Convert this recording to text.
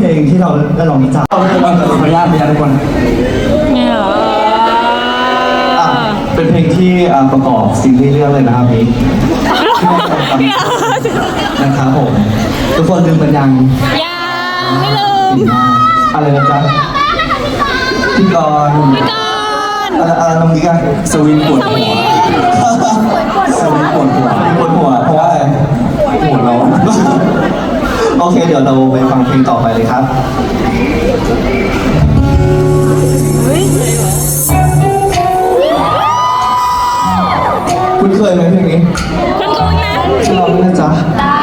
เพลงที่เราได้ลองวิจารณ์ขออนุญาตไปยังทุกคนเนี่ยเป็นเพลงที่ประกอบซีรีส์เรื่องเลยนะครับนี้นะครับผมทุกคนลืมกันยังยังไม่ลืมอะไรนะจ๊ะพี่กรณ์พี่กรณ์อะไรอตรงนี้กันสวินปวดหัวสวินปวดหัว คุณเคยไหมเพลงนี้ คุณคุณนะลองนะจ๊ะ